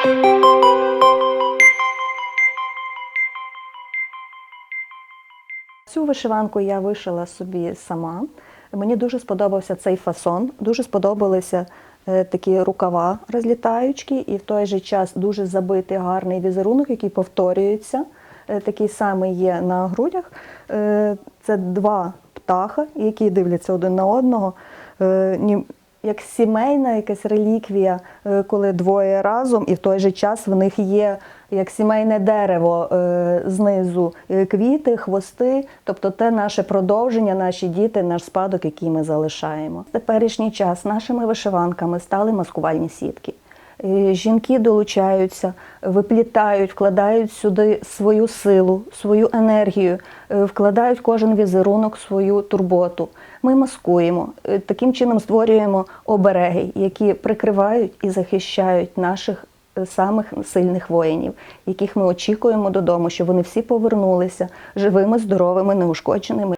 Цю вишиванку я вишила собі сама. Мені дуже сподобався цей фасон, дуже сподобалися е, такі рукава розлітаючки, і в той же час дуже забитий гарний візерунок, який повторюється. Е, Такий самий є на грудях. Е, Це два птаха, які дивляться один на одного. Як сімейна якась реліквія, е, коли двоє разом, і в той же час в них є як сімейне дерево е, знизу е, квіти, хвости, тобто те наше продовження, наші діти, наш спадок, який ми залишаємо. В теперішній час нашими вишиванками стали маскувальні сітки. Е, жінки долучаються, виплітають, вкладають сюди свою силу, свою енергію, е, вкладають кожен візерунок свою турботу. Ми маскуємо, е, таким чином створюємо обереги, які прикривають і захищають наших самих сильних воїнів, яких ми очікуємо додому, щоб вони всі повернулися живими, здоровими, неушкодженими.